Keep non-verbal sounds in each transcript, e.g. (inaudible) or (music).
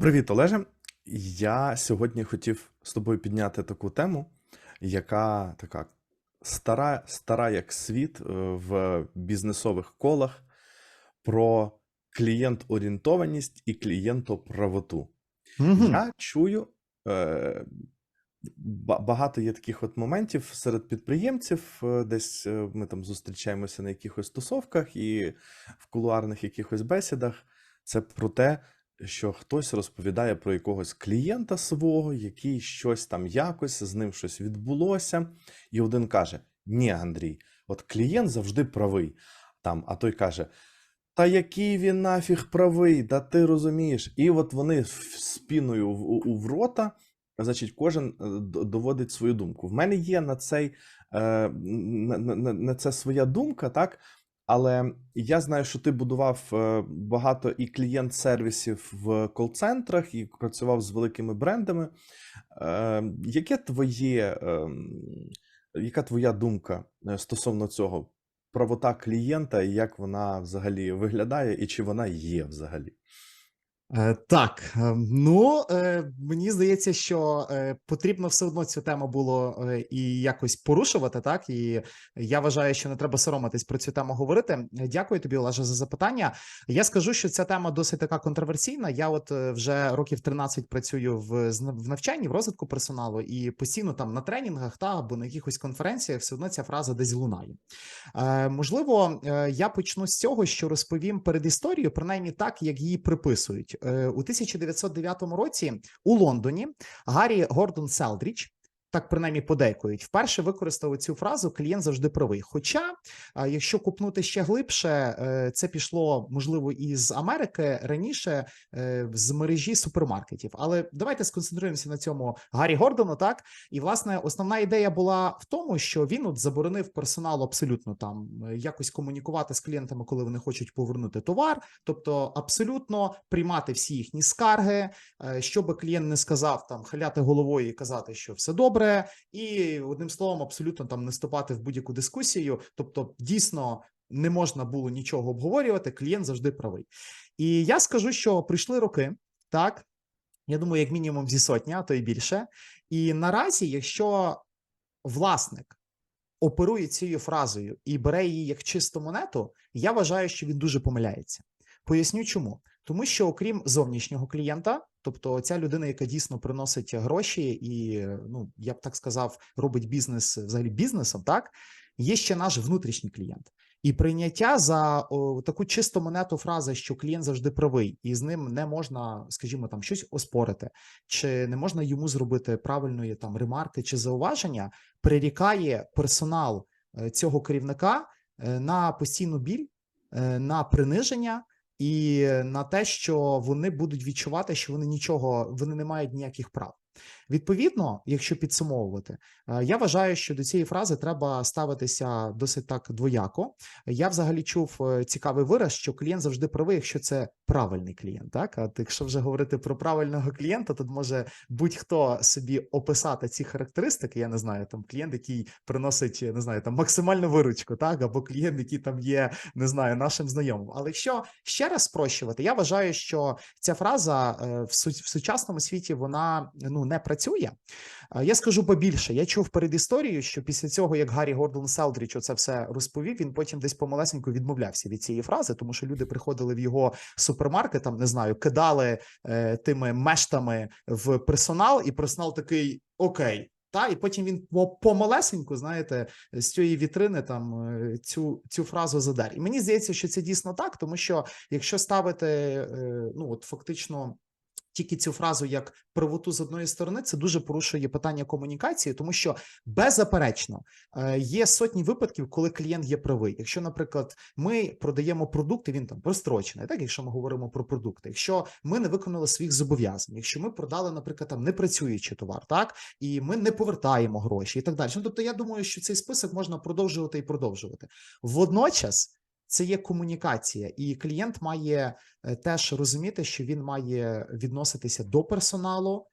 Привіт, Олеже. Я сьогодні хотів з тобою підняти таку тему, яка така стара, стара як світ е, в бізнесових колах про клієнт-орієнтованість і клієнтоправоту. Мгм. Я чую, е, багато є таких от моментів серед підприємців. е, Десь е, ми там зустрічаємося на якихось тусовках і в кулуарних якихось бесідах. Це про те, що хтось розповідає про якогось клієнта свого, який щось там якось, з ним щось відбулося. І один каже: Ні, Андрій, от клієнт завжди правий. Там, а той каже. Та який він нафіг правий, да ти розумієш. І от вони спіною в, у, в рота, значить, кожен е, доводить свою думку. В мене є на цей е, на, на, на на це своя думка, так? Але я знаю, що ти будував е, багато і клієнт-сервісів в кол-центрах, і працював з великими брендами. Е, яке твоє, ем, яка твоя думка е, стосовно цього? правота клієнта і як вона взагалі виглядає, і чи вона є взагалі. Е, Так, е, ну е, мені здається, що е, потрібно все одно цю тему було і якось порушувати. Так і я вважаю, що не треба соромитись про цю тему говорити. Дякую тобі, Олеже, за запитання. Я скажу, що ця тема досить така контроверсійна. Я от вже років 13 працюю в в навчанні, в розвитку персоналу, і постійно там на тренінгах та або на якихось конференціях все одно ця фраза десь лунає. Можливо, я почну з цього, що розповім передісторію, принаймні так, як її приписують. Е, у 1909 році у Лондоні Гаррі Гордон Селдріч. Так принаймні подейкують. Вперше використав цю фразу клієнт завжди правий. Хоча, якщо купнути ще глибше, е, це пішло можливо із Америки раніше е, з мережі супермаркетів. Але давайте сконцентруємося на цьому Гаррі Гордону. Так і власне основна ідея була в тому, що він от заборонив персоналу абсолютно там е, якось комунікувати з клієнтами, коли вони хочуть повернути товар, тобто абсолютно приймати всі їхні скарги, щоб клієнт не сказав там халяти головою і казати, що все добре, і одним словом, абсолютно там не вступати в будь-яку дискусію. Тобто, дійсно. Не можна було нічого обговорювати, клієнт завжди правий. І я скажу, що прийшли роки, так я думаю, як мінімум зі сотня, то й більше. І наразі, якщо власник оперує цією фразою і бере її як чисту монету, я вважаю, що він дуже помиляється. Поясню чому. Тому що, окрім зовнішнього клієнта, тобто ця людина, яка дійсно приносить гроші, і ну я б так сказав, робить бізнес взагалі бізнесом, так є ще наш внутрішній клієнт. І прийняття за о, таку чисту монету фрази, що клієнт завжди правий, і з ним не можна, скажімо, там щось оспорити, чи не можна йому зробити правильної там ремарки чи зауваження, прирікає персонал е, цього керівника е, на постійну біль, е, на приниження і на те, що вони будуть відчувати, що вони нічого, вони не мають ніяких прав. Відповідно, якщо підсумовувати, е, я вважаю, що до цієї фрази треба ставитися досить так двояко. Я взагалі чув е, цікавий вираз, що клієнт завжди правий, якщо це правильний клієнт. Так, а якщо вже говорити про правильного клієнта, то може будь-хто собі описати ці характеристики. Я не знаю, там клієнт, який приносить не знаю, там максимальну виручку, так або клієнт, який там є, не знаю, нашим знайомим. Але якщо ще раз спрощувати, я вважаю, що ця фраза е, в сучасному світі вона ну не працює. Е, Я скажу побільше. Я чув перед історією, що після цього, як Гаррі Гордон Селдріч це все розповів, він потім десь помалесенько відмовлявся від цієї фрази, тому що люди приходили в його супермаркет, там не знаю, кидали е, тими мештами в персонал, і персонал такий окей. Та і потім він по- помалесеньку, знаєте, з цієї вітрини там е, цю цю фразу задар. І мені здається, що це дійсно так, тому що якщо ставити е, ну от фактично тільки цю фразу як правоту з одної сторони, це дуже порушує питання комунікації, тому що беззаперечно е, є сотні випадків, коли клієнт є правий. Якщо, наприклад, ми продаємо продукти, він там прострочений, так якщо ми говоримо про продукти, якщо ми не виконали своїх зобов'язань, якщо ми продали, наприклад, там непрацюючий товар, так і ми не повертаємо гроші, і так далі. Ну, тобто, я думаю, що цей список можна продовжувати і продовжувати. Водночас це є комунікація, і клієнт має е, теж розуміти, що він має відноситися до персоналу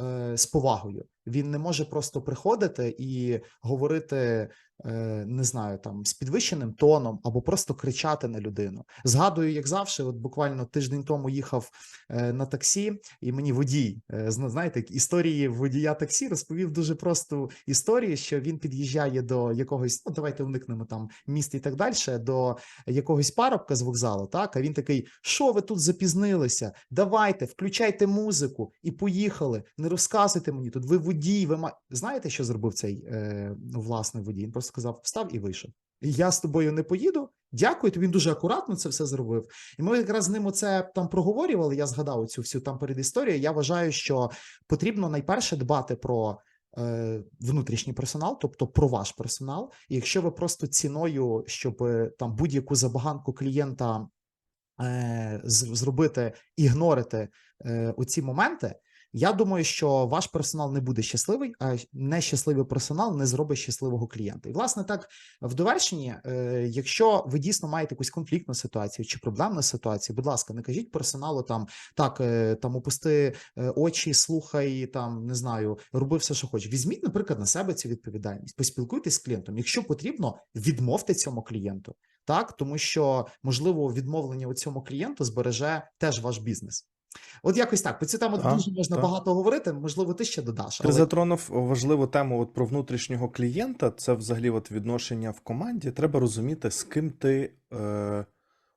е, з повагою. Він не може просто приходити і говорити е, не знаю, там з підвищеним тоном або просто кричати на людину. Згадую, як завжди, от буквально тиждень тому їхав е, на таксі, і мені водій, е, знаєте, історії водія таксі розповів дуже просту історію, що він під'їжджає до якогось, ну давайте уникнемо там міст і так далі, до якогось парубка з вокзалу. Так, а він такий: що ви тут запізнилися? Давайте, включайте музику і поїхали. Не розказуйте мені тут. Ви водій, ви ма... знаєте, що зробив цей е, власний водій? Він просто сказав: встав і вийшов. Я з тобою не поїду. Дякую. Він дуже акуратно це все зробив. І ми якраз з ним оце там проговорювали. Я згадав цю всю там передісторію. Я вважаю, що потрібно найперше дбати про е, внутрішній персонал, тобто про ваш персонал. І якщо ви просто ціною, щоб е, там будь-яку забаганку клієнта е, зробити, ігнорити е, оці моменти. Я думаю, що ваш персонал не буде щасливий, а нещасливий персонал не зробить щасливого клієнта. І власне так в довершенні, е, якщо ви дійсно маєте якусь конфліктну ситуацію чи проблемну ситуацію, будь ласка, не кажіть персоналу там так, е, там опусти е, очі, слухай, там не знаю, роби все, що хочеш. Візьміть, наприклад, на себе цю відповідальність, поспілкуйтесь з клієнтом. Якщо потрібно, відмовте цьому клієнту. Так, тому що можливо відмовлення у цьому клієнту збереже теж ваш бізнес. От якось так. По цю тему дуже можна так. багато говорити. Можливо, ти ще додаш. Ти Але затронув важливу тему от про внутрішнього клієнта. Це взагалі от відношення в команді. Треба розуміти, з ким ти е,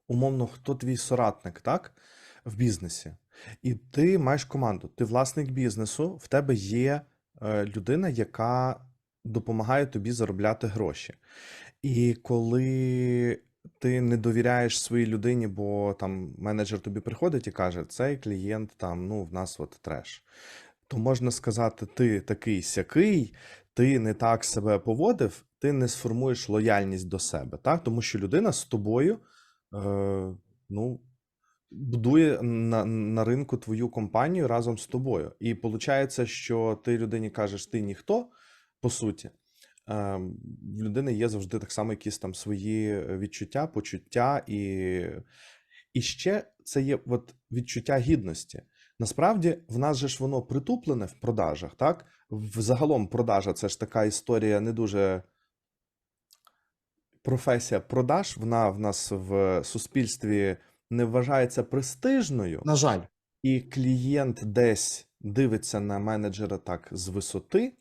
умовно, хто твій соратник, так? В бізнесі. І ти маєш команду, ти власник бізнесу, в тебе є е, людина, яка допомагає тобі заробляти гроші. І коли ти не довіряєш своїй людині, бо там менеджер тобі приходить і каже, цей клієнт там, ну, в нас от треш. То можна сказати, ти такий сякий, ти не так себе поводив, ти не сформуєш лояльність до себе, так? Тому що людина з тобою, е, ну, будує на, на ринку твою компанію разом з тобою. І виходить, що ти людині кажеш, ти ніхто, по суті. Е, в людини є завжди так само якісь там свої відчуття, почуття, і, і ще це є от відчуття гідності. Насправді, в нас же ж воно притуплене в продажах, так? Взагалом продажа це ж така історія не дуже. Професія продаж, вона в нас в суспільстві не вважається престижною, на жаль, і клієнт десь дивиться на менеджера так з висоти.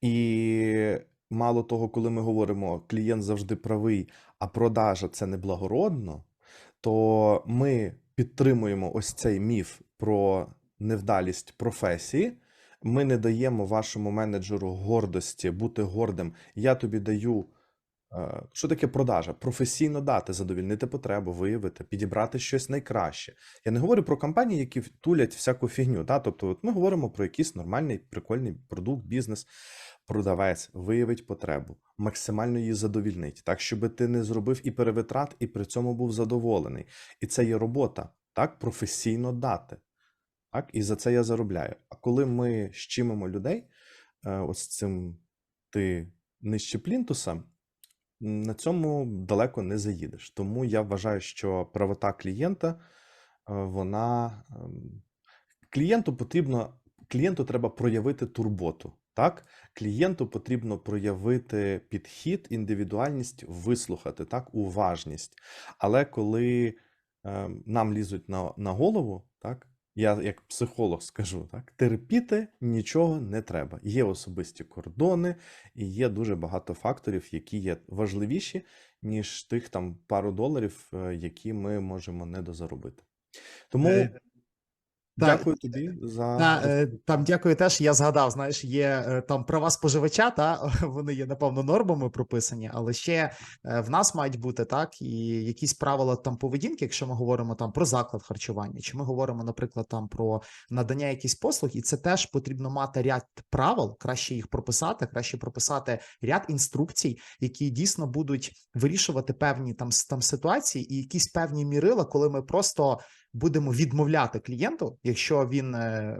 І мало того, коли ми говоримо, клієнт завжди правий, а продажа це неблагородно, то ми підтримуємо ось цей міф про невдалість професії. Ми не даємо вашому менеджеру гордості бути гордим. Я тобі даю. Е, Що таке продажа? Професійно дати, задовільнити потребу, виявити, підібрати щось найкраще. Я не говорю про компанії, які тулять всяку фігню. Да? Тобто, от ми говоримо про якийсь нормальний, прикольний продукт, бізнес. Продавець виявить потребу, максимально її задовільнить, так, щоб ти не зробив і перевитрат, і при цьому був задоволений. І це є робота, так, професійно дати. Так, і за це я заробляю. А коли ми щимимо людей, е, ось цим ти нижче плінтуса, м, на цьому далеко не заїдеш. Тому я вважаю, що правота клієнта, е, вона ем, клієнту потрібно, клієнту треба проявити турботу. Так, клієнту потрібно проявити підхід, індивідуальність, вислухати, так, уважність. Але коли е, нам лізуть на, на голову, так, я як психолог скажу, так, терпіти нічого не треба. Є особисті кордони, і є дуже багато факторів, які є важливіші, ніж тих там пару доларів, е, які ми можемо недозаробити. Тому Та- дякую тобі за Та, е, там дякую теж. Я згадав, знаєш, є е, там права споживача, та (laughs) вони є напевно нормами прописані, але ще е, в нас мають бути так і якісь правила там поведінки, якщо ми говоримо там про заклад харчування, чи ми говоримо, наприклад, там про надання якихось послуг, і це теж потрібно мати ряд правил, краще їх прописати, краще прописати ряд інструкцій, які дійсно будуть вирішувати певні там там ситуації і якісь певні мірила, коли ми просто будемо відмовляти клієнту, якщо він е, е,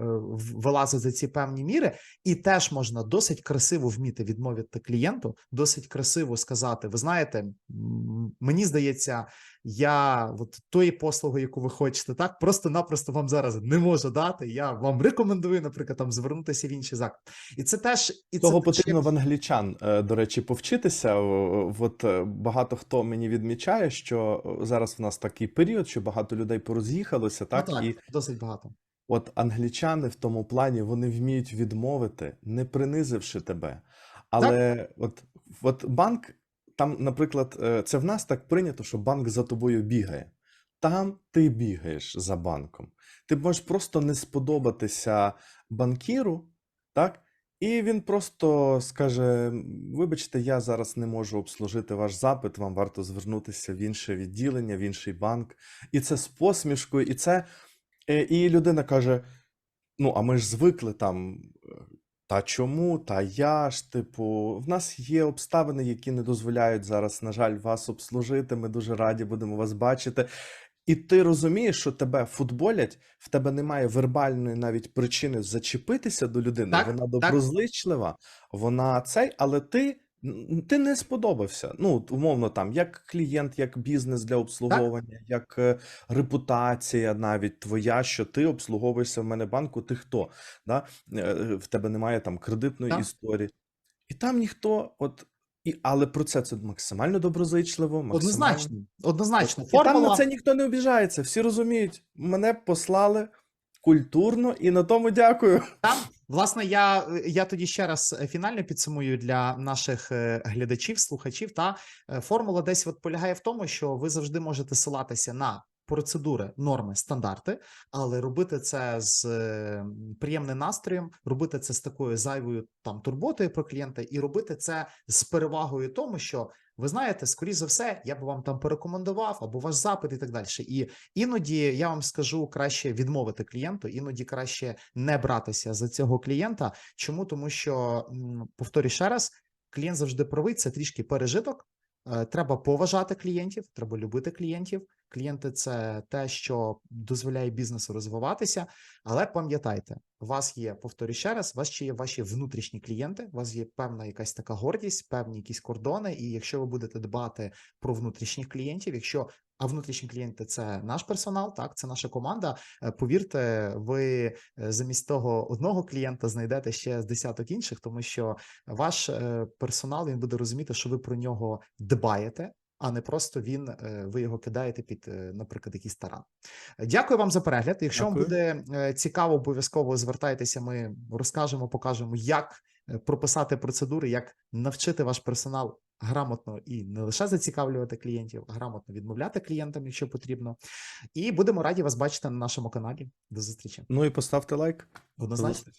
вилазить за ці певні міри, і теж можна досить красиво вміти відмовити клієнту, досить красиво сказати: ви знаєте, мені здається, я от тої послуги, яку ви хочете, так просто-напросто вам зараз не можу дати. Я вам рекомендую, наприклад, там звернутися в інший заклад. І це теж і Того це потрібно в англічан, е, до речі, повчитися. От е, багато хто мені відмічає, що зараз в нас такий період, що багато людей пороз'їхалося, Ну, так, так, і досить багато. От англічани в тому плані вони вміють відмовити, не принизивши тебе. Але от, от банк, там, наприклад, е, це в нас так прийнято, що банк за тобою бігає. Там ти бігаєш за банком. Ти можеш просто не сподобатися банкіру, так? І він просто скаже: Вибачте, я зараз не можу обслужити ваш запит, вам варто звернутися в інше відділення, в інший банк. І це з посмішкою, і це. Е, І людина каже: Ну, а ми ж звикли там. Та чому? Та я ж, типу, в нас є обставини, які не дозволяють зараз, на жаль, вас обслужити. Ми дуже раді будемо вас бачити. І ти розумієш, що тебе футболять, в тебе немає вербальної навіть причини зачепитися до людини. Так, Вона так. доброзичлива, вона цей, але ти, ти не сподобався. Ну, умовно, там, як клієнт, як бізнес для обслуговування, як е, репутація навіть твоя, що ти обслуговуєшся в мене банку, ти хто? Да? Е, В тебе немає там кредитної Так. історії. І там ніхто, от, і, але про це це максимально доброзичливо, максимально. Однозначно, однозначно. І там на це ніхто не обіжається, всі розуміють, мене послали культурно, і на тому дякую. Там, власне, я, я тоді ще раз е, фінально підсумую для наших е, глядачів, слухачів. Та е, формула десь от полягає в тому, що ви завжди можете силатися на процедури, норми, стандарти, але робити це з е, приємним настроєм, робити це з такою зайвою там турботою про клієнта, і робити це з перевагою тому, що ви знаєте, скоріш за все, я б вам там порекомендував або ваш запит і так далі. І іноді я вам скажу краще відмовити клієнту, іноді краще не братися за цього клієнта. Чому? Тому що повторю ще раз, клієнт завжди правий, це трішки пережиток. Е, Треба поважати клієнтів, треба любити клієнтів. Клієнти це те, що дозволяє бізнесу розвиватися. Але пам'ятайте, у вас є, повторюю ще раз, у вас ще є ваші внутрішні клієнти, у вас є певна якась така гордість, певні якісь кордони. І якщо ви будете дбати про внутрішніх клієнтів, якщо а внутрішні клієнти це наш персонал, так це наша команда. е, Повірте, ви е, замість того одного клієнта знайдете ще з десяток інших, тому що ваш е, персонал він буде розуміти, що ви про нього дбаєте. А не просто він, е, ви його кидаєте під, е, наприклад, якийсь таран. Дякую вам за перегляд. Якщо вам буде е, цікаво, обов'язково звертайтеся. Ми розкажемо, покажемо, як прописати процедури, як навчити ваш персонал грамотно і не лише зацікавлювати клієнтів, а грамотно відмовляти клієнтам, якщо потрібно. І будемо раді вас бачити на нашому каналі. До зустрічі. Ну і поставте лайк. Однозначно.